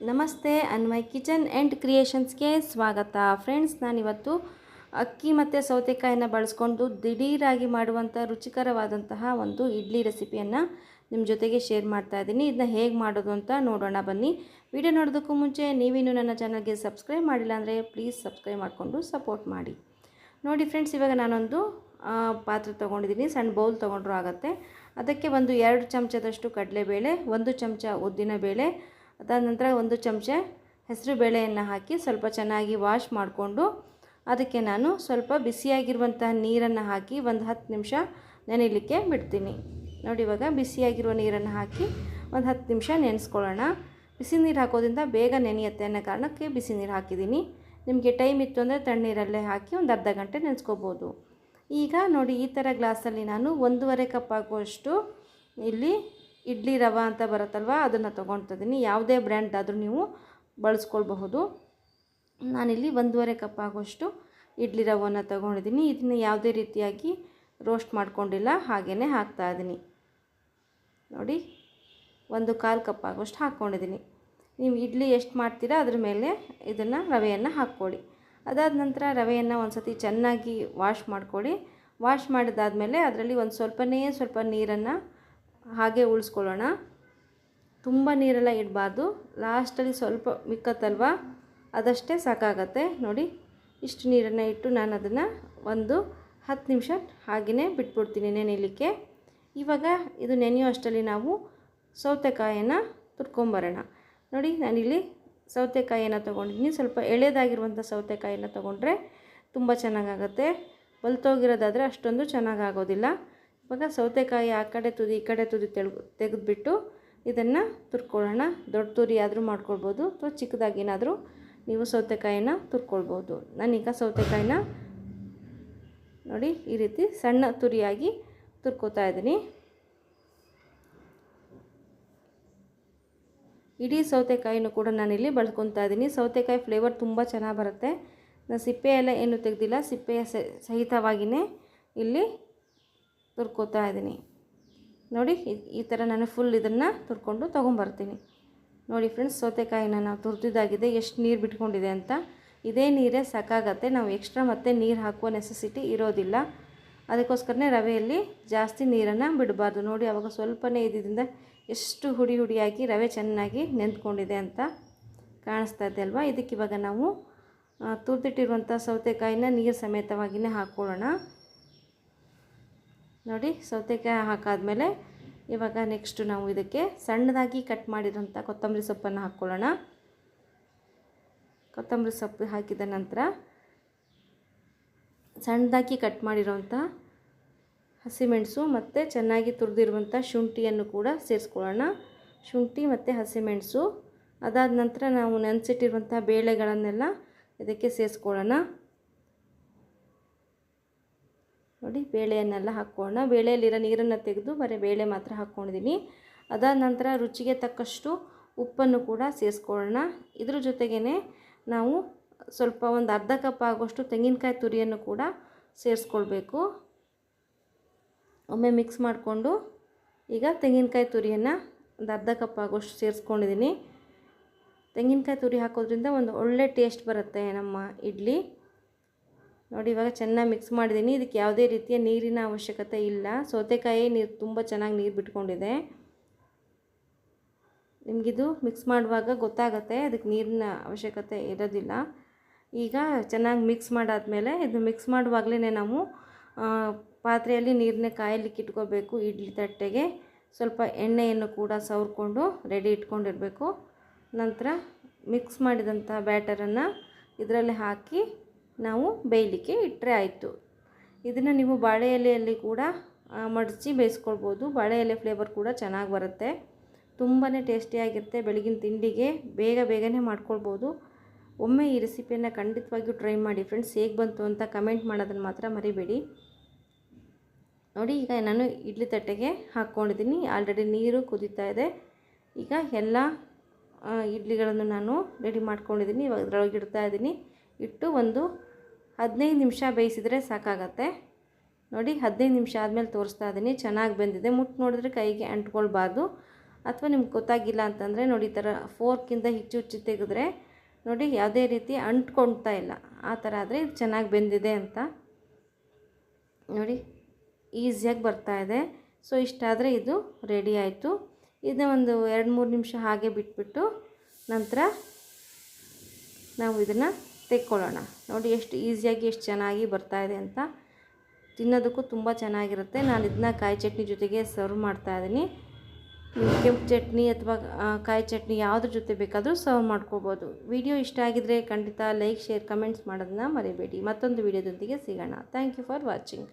ನಮಸ್ತೆ, Anvay kitchen and ಕ್ರಿಯೇಷನ್ಸ್ಗೆ ಸ್ವಾಗತ. Friends, ನಾನಿವತ್ತು ಅಕ್ಕಿ ಮತ್ತು ಸೌತೆಕಾಯಿನ ಬಳಸ್ಕೊಂಡು ದಿಢೀರಾಗಿ ಮಾಡುವಂಥ ರುಚಿಕರವಾದಂತಹ ಒಂದು ಇಡ್ಲಿ ರೆಸಿಪಿಯನ್ನು ನಿಮ್ಮ ಜೊತೆಗೆ ಶೇರ್ ಮಾಡ್ತಾ ಇದ್ದೀನಿ. ಇದನ್ನ ಹೇಗೆ ಮಾಡೋದು ಅಂತ ನೋಡೋಣ, ಬನ್ನಿ. ವಿಡಿಯೋ ನೋಡೋದಕ್ಕೂ ಮುಂಚೆ ನೀವಿನ್ನೂ ನನ್ನ ಚಾನಲ್ಗೆ ಸಬ್ಸ್ಕ್ರೈಬ್ ಮಾಡಿಲ್ಲ ಅಂದರೆ ಪ್ಲೀಸ್ ಸಬ್ಸ್ಕ್ರೈಬ್ ಮಾಡಿಕೊಂಡು ಸಪೋರ್ಟ್ ಮಾಡಿ. ನೋಡಿ ಫ್ರೆಂಡ್ಸ್, ಇವಾಗ ನಾನೊಂದು ಪಾತ್ರೆ ತೊಗೊಂಡಿದ್ದೀನಿ. ಸಣ್ಣ ಬೌಲ್ ತೊಗೊಂಡ್ರೂ ಆಗುತ್ತೆ. ಅದಕ್ಕೆ ಒಂದು ಎರಡು ಚಮಚದಷ್ಟು ಕಡಲೆಬೇಳೆ, ಒಂದು ಚಮಚ ಉದ್ದಿನಬೇಳೆ ಅದಾದ ನಂತರ ಒಂದು ಚಮಚ ಹೆಸರು ಬೇಳೆಯನ್ನು ಹಾಕಿ ಸ್ವಲ್ಪ ಚೆನ್ನಾಗಿ ವಾಶ್ ಮಾಡಿಕೊಂಡು ಅದಕ್ಕೆ ನಾನು ಸ್ವಲ್ಪ ಬಿಸಿಯಾಗಿರುವಂತಹ ನೀರನ್ನು ಹಾಕಿ ಒಂದು ಹತ್ತು ನಿಮಿಷ ನೆನೆಯಲಿಕ್ಕೆ ಬಿಡ್ತೀನಿ. ನೋಡಿ ಇವಾಗ ಬಿಸಿಯಾಗಿರುವ ನೀರನ್ನು ಹಾಕಿ ಒಂದು ಹತ್ತು ನಿಮಿಷ ನೆನೆಸ್ಕೊಳ್ಳೋಣ. ಬಿಸಿ ನೀರು ಹಾಕೋದ್ರಿಂದ ಬೇಗ ನೆನೆಯುತ್ತೆ ಅನ್ನೋ ಕಾರಣಕ್ಕೆ ಬಿಸಿ ನೀರು ಹಾಕಿದ್ದೀನಿ. ನಿಮಗೆ ಟೈಮ್ ಇತ್ತು ಅಂದರೆ ತಣ್ಣೀರಲ್ಲೇ ಹಾಕಿ ಒಂದು ಅರ್ಧ ಗಂಟೆ ನೆನೆಸ್ಕೋಬೋದು. ಈಗ ನೋಡಿ ಈ ಥರ ಗ್ಲಾಸಲ್ಲಿ ನಾನು ಒಂದೂವರೆ ಕಪ್ ಆಗುವಷ್ಟು ಇಲ್ಲಿ ಇಡ್ಲಿ ರವೆ ಅಂತ ಬರುತ್ತಲ್ವ, ಅದನ್ನು ತೊಗೊಳ್ತಿದ್ದೀನಿ ಯಾವುದೇ ಬ್ರ್ಯಾಂಡ್ ಆದರೂ ನೀವು ಬಳಸ್ಕೊಳ್ಬಹುದು. ನಾನಿಲ್ಲಿ ಒಂದೂವರೆ ಕಪ್ ಆಗೋಷ್ಟು ಇಡ್ಲಿ ರವನ್ನು ತೊಗೊಂಡಿದ್ದೀನಿ. ಇದನ್ನು ಯಾವುದೇ ರೀತಿಯಾಗಿ ರೋಸ್ಟ್ ಮಾಡ್ಕೊಂಡಿಲ್ಲ ಹಾಕ್ತಾ ಇದ್ದೀನಿ ನೋಡಿ, ಒಂದು ಕಾಲು ಕಪ್ ಆಗೋಷ್ಟು ಹಾಕ್ಕೊಂಡಿದ್ದೀನಿ ನೀವು ಇಡ್ಲಿ ಎಷ್ಟು ಮಾಡ್ತೀರಾ, ಅದ್ರ ಮೇಲೆ ಇದನ್ನು ರವೆಯನ್ನು ಹಾಕ್ಕೊಳ್ಳಿ. ಅದಾದ ನಂತರ ರವೆಯನ್ನು ಒಂದು ಸತಿ ಚೆನ್ನಾಗಿ ವಾಶ್ ಮಾಡ್ಕೊಳ್ಳಿ. ವಾಶ್ ಮಾಡಿದಾದಮೇಲೆ ಅದರಲ್ಲಿ ಒಂದು ಸ್ವಲ್ಪನೇ, ಸ್ವಲ್ಪ ನೀರನ್ನು ಹಾಗೆ ಉಳಿಸ್ಕೊಳ್ಳೋಣ. ತುಂಬ ನೀರೆಲ್ಲ ಇಡಬಾರ್ದು. ಲಾಸ್ಟಲ್ಲಿ ಸ್ವಲ್ಪ ಮಿಕ್ಕತ್ತಲ್ವ? ಅದಷ್ಟೇ ಸಾಕಾಗತ್ತೆ. ನೋಡಿ, ಇಷ್ಟು ನೀರನ್ನು ಇಟ್ಟು ನಾನು ಅದನ್ನು ಒಂದು ಹತ್ತು ನಿಮಿಷ ಹಾಗೆಯೇ ಬಿಟ್ಬಿಡ್ತೀನಿ ನೆನೆಯಲಿಕ್ಕೆ. ಇವಾಗ ಇದು ನೆನೆಯೋ ಅಷ್ಟರಲ್ಲಿ ನಾವು ಸೌತೆಕಾಯಿಯನ್ನು ತುರ್ಕೊಂಬರೋಣ. ನೋಡಿ, ನಾನಿಲ್ಲಿ ಸೌತೆಕಾಯಿಯನ್ನು ತೊಗೊಂಡಿದ್ದೀನಿ. ಸ್ವಲ್ಪ ಎಳೆದಾಗಿರುವಂಥ ಸೌತೆಕಾಯಿಯನ್ನು ತೊಗೊಂಡ್ರೆ ತುಂಬ ಚೆನ್ನಾಗಾಗತ್ತೆ. ಬಲ್ತೋಗಿರೋದಾದರೆ ಅಷ್ಟೊಂದು ಚೆನ್ನಾಗಾಗೋದಿಲ್ಲ. ಇವಾಗ ಸೌತೆಕಾಯಿ ಆ ಕಡೆ ತುದಿ ಈ ಕಡೆ ತುದಿ ತೆಳ್ ತೆಗೆದುಬಿಟ್ಟು ಇದನ್ನು ತುರ್ಕೊಳ್ಳೋಣ. ದೊಡ್ಡ ತುರಿ ಆದರೂ ಮಾಡ್ಕೊಳ್ಬೋದು ಅಥವಾ ಚಿಕ್ಕದಾಗೇನಾದರೂ ನೀವು ಸೌತೆಕಾಯಿನ ತುರ್ಕೊಳ್ಬೋದು. ನಾನೀಗ ಸೌತೆಕಾಯಿನ ನೋಡಿ ಈ ರೀತಿ ಸಣ್ಣ ತುರಿಯಾಗಿ ತುರ್ಕೋತಾ ಇದ್ದೀನಿ. ಇಡೀ ಸೌತೆಕಾಯಿನೂ ಕೂಡ ನಾನಿಲ್ಲಿ ಬಳ್ಕೊತಾ ಇದ್ದೀನಿ. ಸೌತೆಕಾಯಿ ಫ್ಲೇವರ್ ತುಂಬ ಚೆನ್ನಾಗಿ ಬರುತ್ತೆ. ನಾನು ಸಿಪ್ಪೆ ಎಲ್ಲ ಏನು ತೆಗೆದಿಲ್ಲ, ಸಿಪ್ಪೆಯ ಸಹಿತವಾಗಿಯೇ ಇಲ್ಲಿ ತುರ್ಕೋತಾ ಇದ್ದೀನಿ. ನೋಡಿ, ಈ- ಥರ ನಾನು ಫುಲ್ ಇದನ್ನು ತುರ್ಕೊಂಡು ತೊಗೊಂಬರ್ತೀನಿ. ನೋಡಿ ಫ್ರೆಂಡ್ಸ್ ಸೌತೆಕಾಯಿನ ನಾವು ತುರ್ತಿದ್ದಾಗಿದೆ ಎಷ್ಟು ನೀರು ಬಿಟ್ಕೊಂಡಿದೆ ಅಂತ. ಇದೇ ನೀರೇ ಸಾಕಾಗತ್ತೆ, ನಾವು ಎಕ್ಸ್ಟ್ರಾ ಮತ್ತೆ ನೀರು ಹಾಕುವ ನೆಸೆಸಿಟಿ ಇರೋದಿಲ್ಲ. ಅದಕ್ಕೋಸ್ಕರನೇ ರವೆಯಲ್ಲಿ ಜಾಸ್ತಿ ನೀರನ್ನು ಬಿಡಬಾರ್ದು. ನೋಡಿ, ಅವಾಗ ಸ್ವಲ್ಪನೇ ಇದ್ದಿದ್ದರಿಂದ ಎಷ್ಟು ಹುಡಿ ಹುಡಿಯಾಗಿ ರವೆ ಚೆನ್ನಾಗಿ ನೆಂದ್ಕೊಂಡಿದೆ ಅಂತ ಕಾಣಿಸ್ತಾ ಇದೆ ಅಲ್ವಾ? ಇದಕ್ಕೆ ಇವಾಗ ನಾವು ತುರ್ದಿಟ್ಟಿರುವಂಥ ಸೌತೆಕಾಯಿನ ನೀರು ಸಮೇತವಾಗಿಯೇ ಹಾಕ್ಕೊಳ್ಳೋಣ ನೋಡಿ ಸೌತೆಕಾಯಿ ಹಾಕಾದಮೇಲೆ ಇವಾಗ ನೆಕ್ಸ್ಟು ನಾವು ಇದಕ್ಕೆ ಸಣ್ಣದಾಗಿ ಕಟ್ ಮಾಡಿರೋಂಥ ಕೊತ್ತಂಬರಿ ಸೊಪ್ಪನ್ನು ಹಾಕ್ಕೊಳ್ಳೋಣ ಕೊತ್ತಂಬರಿ ಸೊಪ್ಪು ಹಾಕಿದ ನಂತರ ಸಣ್ಣದಾಗಿ ಕಟ್ ಮಾಡಿರೋಂಥ ಹಸಿಮೆಣಸು ಮತ್ತು ಚೆನ್ನಾಗಿ ತುರಿದಿರುವಂಥ ಶುಂಠಿಯನ್ನು ಕೂಡ ಸೇರಿಸ್ಕೊಳ್ಳೋಣ. ಶುಂಠಿ ಮತ್ತು ಹಸಿಮೆಣಸು ಅದಾದ ನಂತರ ನಾವು ನೆನೆಸಿಟ್ಟಿರುವಂಥ ಬೇಳೆಗಳನ್ನೆಲ್ಲ ಇದಕ್ಕೆ ಸೇರಿಸ್ಕೊಳ್ಳೋಣ. ನೋಡಿ, ಬೇಳೆಯನ್ನೆಲ್ಲ ಹಾಕ್ಕೊಳ್ಳೋಣ. ಬೇಳೆಯಲ್ಲಿರೋ ನೀರನ್ನು ತೆಗೆದು ಬರೀ ಬೇಳೆ ಮಾತ್ರ ಹಾಕ್ಕೊಂಡಿದ್ದೀನಿ. ಅದಾದ ನಂತರ ರುಚಿಗೆ ತಕ್ಕಷ್ಟು ಉಪ್ಪನ್ನು ಕೂಡ ಸೇರಿಸ್ಕೊಳ್ಳೋಣ. ಇದ್ರ ಜೊತೆಗೇ ನಾವು ಸ್ವಲ್ಪ ಒಂದು ಅರ್ಧ ಕಪ್ ಆಗುವಷ್ಟು ತೆಂಗಿನಕಾಯಿ ತುರಿಯನ್ನು ಕೂಡ ಸೇರಿಸ್ಕೊಳ್ಬೇಕು. ಒಮ್ಮೆ ಮಿಕ್ಸ್ ಮಾಡಿಕೊಂಡು ಈಗ ತೆಂಗಿನಕಾಯಿ ತುರಿಯನ್ನು ಒಂದು ಅರ್ಧ ಕಪ್ ಆಗೋಷ್ಟು ಸೇರಿಸ್ಕೊಂಡಿದ್ದೀನಿ. ತೆಂಗಿನಕಾಯಿ ತುರಿ ಹಾಕೋದ್ರಿಂದ ಒಂದು ಒಳ್ಳೆ ಟೇಸ್ಟ್ ಬರುತ್ತೆ ನಮ್ಮ ಇಡ್ಲಿ. ನೋಡಿ, ಇವಾಗ ಚೆನ್ನಾಗಿ ಮಿಕ್ಸ್ ಮಾಡಿದ್ದೀನಿ. ಇದಕ್ಕೆ ಯಾವುದೇ ರೀತಿಯ ನೀರಿನ ಅವಶ್ಯಕತೆ ಇಲ್ಲ. ಸೌತೆಕಾಯಿ ನೀರು ತುಂಬ ಚೆನ್ನಾಗಿ ನೀರು ಬಿಟ್ಕೊಂಡಿದೆ. ನಿಮಗಿದು ಮಿಕ್ಸ್ ಮಾಡುವಾಗ ಗೊತ್ತಾಗುತ್ತೆ, ಅದಕ್ಕೆ ನೀರಿನ ಅವಶ್ಯಕತೆ ಇರೋದಿಲ್ಲ. ಈಗ ಚೆನ್ನಾಗಿ ಮಿಕ್ಸ್ ಮಾಡಾದಮೇಲೆ ಇದು ಮಿಕ್ಸ್ ಮಾಡುವಾಗಲೇ ನಾವು ಪಾತ್ರೆಯಲ್ಲಿ ನೀರನ್ನ ಕಾಯಲಿಕ್ಕೆ ಇಟ್ಕೋಬೇಕು, ಇಡ್ಲಿ ತಟ್ಟೆಗೆ. ಸ್ವಲ್ಪ ಎಣ್ಣೆಯನ್ನು ಕೂಡ ಸವರ್ಕೊಂಡು ರೆಡಿ ಇಟ್ಕೊಂಡಿರಬೇಕು. ನಂತರ ಮಿಕ್ಸ್ ಮಾಡಿದಂಥ ಬ್ಯಾಟರನ್ನು ಇದರಲ್ಲಿ ಹಾಕಿ ನಾವು ಬೇಯಲಿಕ್ಕೆ ಇಟ್ಟರೆ ಆಯಿತು. ಇದನ್ನು ನೀವು ಬಾಳೆ ಎಲೆಯಲ್ಲಿ ಕೂಡ ಮಡಚಿ ಬೇಯಿಸ್ಕೊಳ್ಬೋದು. ಬಾಳೆ ಎಲೆ ಫ್ಲೇವರ್ ಕೂಡ ಚೆನ್ನಾಗಿ ಬರುತ್ತೆ. ತುಂಬಾ ಟೇಸ್ಟಿಯಾಗಿರುತ್ತೆ ಬೆಳಗಿನ ತಿಂಡಿಗೆ. ಬೇಗ ಬೇಗನೆ ಮಾಡ್ಕೊಳ್ಬೋದು. ಒಮ್ಮೆ ಈ ರೆಸಿಪಿಯನ್ನು ಖಂಡಿತವಾಗಿಯೂ ಟ್ರೈ ಮಾಡಿ ಫ್ರೆಂಡ್ಸ್ ಹೇಗೆ ಬಂತು ಅಂತ ಕಮೆಂಟ್ ಮಾಡೋದನ್ನು ಮಾತ್ರ ಮರಿಬೇಡಿ. ನೋಡಿ, ಈಗ ನಾನು ಇಡ್ಲಿ ತಟ್ಟೆಗೆ ಹಾಕ್ಕೊಂಡಿದ್ದೀನಿ. ಆಲ್ರೆಡಿ ನೀರು ಕುದೀತಾ ಇದೆ. ಈಗ ಎಲ್ಲ ಇಡ್ಲಿಗಳನ್ನು ನಾನು ರೆಡಿ ಮಾಡ್ಕೊಂಡಿದ್ದೀನಿ. ಇವಾಗ ಇಡ್ತಾ ಇದ್ದೀನಿ. ಇಟ್ಟು ಒಂದು ಹದಿನೈದು ನಿಮಿಷ ಬೇಯಿಸಿದರೆ ಸಾಕಾಗತ್ತೆ. ನೋಡಿ, ಹದಿನೈದು ನಿಮಿಷ ಆದಮೇಲೆ ತೋರಿಸ್ತಾ ಇದ್ದೀನಿ ಚೆನ್ನಾಗಿ ಬೆಂದಿದೆ. ಮುಟ್ಟು ನೋಡಿದ್ರೆ ಕೈಗೆ ಅಂಟ್ಕೊಳ್ಬಾರ್ದು. ಅಥವಾ ನಿಮ್ಗೆ ಗೊತ್ತಾಗಿಲ್ಲ ಅಂತಂದರೆ ನೋಡಿ, ಈ ಥರ ಫೋರ್ಕಿಂದ ಹಿಚ್ಚು ಹುಚ್ಚು ತೆಗೆದ್ರೆ ನೋಡಿ, ಯಾವುದೇ ರೀತಿ ಅಂಟ್ಕೊಳ್ತಾ ಇಲ್ಲ. ಆ ಥರ ಆದರೆ ಇದು ಚೆನ್ನಾಗಿ ಬೆಂದಿದೆ ಅಂತ. ನೋಡಿ, ಈಸಿಯಾಗಿ ಬರ್ತಾ ಇದೆ. ಸೊ ಇಷ್ಟಾದರೆ ಇದು ರೆಡಿ ಆಯಿತು. ಇದನ್ನ ಒಂದು ಎರಡು ಮೂರು ನಿಮಿಷ ಹಾಗೆ ಬಿಟ್ಬಿಟ್ಟು ನಂತರ ನಾವು ಇದನ್ನು ತೆಕ್ಕೊಳ್ಳೋಣ. ನೋಡಿ ಎಷ್ಟು ಈಸಿಯಾಗಿ ಎಷ್ಟು ಚೆನ್ನಾಗಿ ಬರ್ತಾ ಇದೆ ಅಂತ. ತಿನ್ನೋದಕ್ಕೂ ತುಂಬ ಚೆನ್ನಾಗಿರುತ್ತೆ. ನಾನು ಇದನ್ನ ಕಾಯಿ ಚಟ್ನಿ ಜೊತೆಗೆ ಸರ್ವ್ ಮಾಡ್ತಾ ಇದ್ದೀನಿ. ಕೆಂಪು ಚಟ್ನಿ ಅಥವಾ ಕಾಯಿ ಚಟ್ನಿ ಯಾವುದ್ರ ಜೊತೆ ಬೇಕಾದರೂ ಸರ್ವ್ ಮಾಡ್ಕೋಬೋದು. ವಿಡಿಯೋ ಇಷ್ಟ ಆಗಿದರೆ ಖಂಡಿತ ಲೈಕ್, ಶೇರ್, ಕಮೆಂಟ್ಸ್ ಮಾಡೋದನ್ನ ಮರಿಬೇಡಿ. ಮತ್ತೊಂದು ವಿಡಿಯೋದೊಂದಿಗೆ ಸಿಗೋಣ. Thank you for watching.